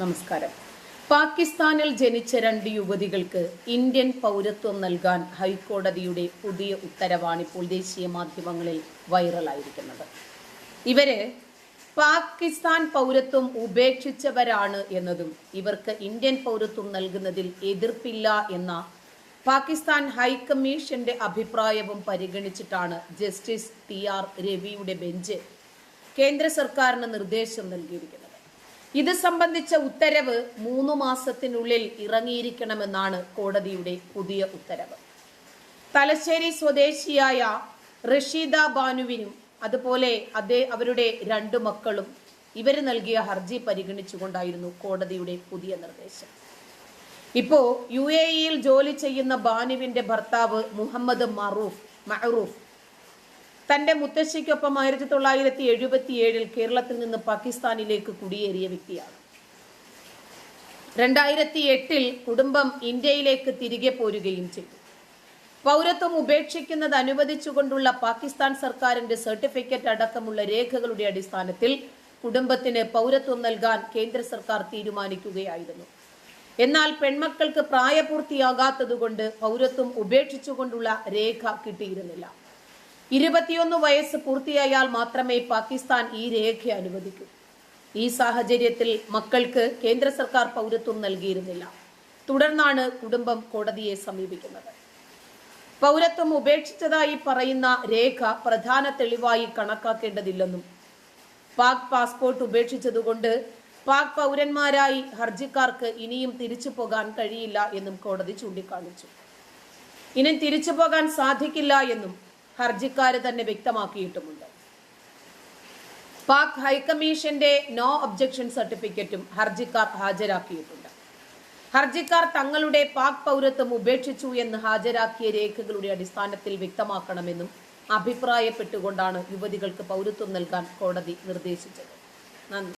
നമസ്കാരം. പാകിസ്ഥാനിൽ ജനിച്ച രണ്ട് യുവതികൾക്ക് ഇന്ത്യൻ പൗരത്വം നൽകാൻ ഹൈക്കോടതിയുടെ പുതിയ ഉത്തരവാണ് ഇപ്പോൾ ദേശീയ മാധ്യമങ്ങളിൽ വൈറലായിരിക്കുന്നത്. ഇവർ പാകിസ്ഥാൻ പൗരത്വം ഉപേക്ഷിച്ചവരാണ് എന്നതും ഇവർക്ക് ഇന്ത്യൻ പൗരത്വം നൽകുന്നതിൽ എതിർപ്പില്ല എന്ന പാകിസ്ഥാൻ ഹൈക്കമ്മീഷന്റെ അഭിപ്രായവും പരിഗണിച്ചിട്ടാണ് ജസ്റ്റിസ് ടി ആർ രവിയുടെ ബെഞ്ച് കേന്ദ്ര സർക്കാരിന് നിർദ്ദേശം നൽകിയിരിക്കുന്നത്. ഇത് സംബന്ധിച്ച ഉത്തരവ് മൂന്ന് മാസത്തിനുള്ളിൽ ഇറങ്ങിയിരിക്കണമെന്നാണ് കോടതിയുടെ പുതിയ ഉത്തരവ്. തലശ്ശേരി സ്വദേശിയായ റഷീദ ബാനുവിനും അതുപോലെ അതേ അവരുടെ രണ്ടു മക്കളും ഇവർ നൽകിയ ഹർജി പരിഗണിച്ചുകൊണ്ടായിരുന്നു കോടതിയുടെ പുതിയ നിർദ്ദേശം. ഇപ്പോ യു എ ഇയിൽ ജോലി ചെയ്യുന്ന ബാനുവിന്റെ ഭർത്താവ് മുഹമ്മദ് മറൂഫ് മഹറൂഫ് തന്റെ മുത്തശ്ശിക്കൊപ്പം ആയിരത്തി തൊള്ളായിരത്തി എഴുപത്തി ഏഴിൽ കേരളത്തിൽ നിന്ന് പാകിസ്ഥാനിലേക്ക് കുടിയേറിയ വ്യക്തിയാണ്. രണ്ടായിരത്തി എട്ടിൽ കുടുംബം ഇന്ത്യയിലേക്ക് തിരികെ പോരുകയും ചെയ്തു. പൗരത്വം ഉപേക്ഷിക്കുന്നത് അനുവദിച്ചുകൊണ്ടുള്ള പാകിസ്ഥാൻ സർക്കാരിന്റെ സർട്ടിഫിക്കറ്റ് അടക്കമുള്ള രേഖകളുടെ അടിസ്ഥാനത്തിൽ കുടുംബത്തിന് പൗരത്വം നൽകാൻ കേന്ദ്ര സർക്കാർ തീരുമാനിക്കുകയായിരുന്നു. എന്നാൽ പെൺമക്കൾക്ക് പ്രായപൂർത്തിയാകാത്തതുകൊണ്ട് പൗരത്വം ഉപേക്ഷിച്ചുകൊണ്ടുള്ള രേഖ കിട്ടിയിരുന്നില്ല. ഇരുപത്തിയൊന്ന് വയസ്സ് പൂർത്തിയായാൽ മാത്രമേ പാകിസ്ഥാൻ ഈ രേഖ അനുവദിക്കൂ. ഈ സാഹചര്യത്തിൽ മക്കൾക്ക് കേന്ദ്ര സർക്കാർ പൗരത്വം നൽകിയിരുന്നില്ല. തുടർന്നാണ് കുടുംബം കോടതിയെ സമീപിക്കുന്നത്. പൗരത്വം ഉപേക്ഷിച്ചതായി പറയുന്ന രേഖ പ്രധാന തെളിവായി കണക്കാക്കേണ്ടതില്ലെന്നും പാക് പാസ്പോർട്ട് ഉപേക്ഷിച്ചതുകൊണ്ട് പാക് പൗരന്മാരായി ഹർജിക്കാർക്ക് ഇനിയും തിരിച്ചു പോകാൻ കഴിയില്ല എന്നും കോടതി ചൂണ്ടിക്കാണിച്ചു. ഇനി തിരിച്ചു പോകാൻ സാധിക്കില്ല എന്നും ഹർജിക്കാര് തന്നെ വ്യക്തമാക്കിയിട്ടുമുണ്ട്. പാക് ഹൈക്കമ്മീഷന്റെ നോ ഒബ്ജക്ഷൻ സർട്ടിഫിക്കറ്റും ഹർജിക്കാർ ഹാജരാക്കിയിട്ടുണ്ട്. ഹർജിക്കാർ തങ്ങളുടെ പാക് പൗരത്വം ഉപേക്ഷിച്ചു എന്ന് ഹാജരാക്കിയ രേഖകളുടെ അടിസ്ഥാനത്തിൽ വ്യക്തമാക്കണമെന്നും അഭിപ്രായപ്പെട്ടുകൊണ്ടാണ് യുവതികൾക്ക് പൗരത്വം നൽകാൻ കോടതി നിർദ്ദേശിച്ചത്. നന്ദി.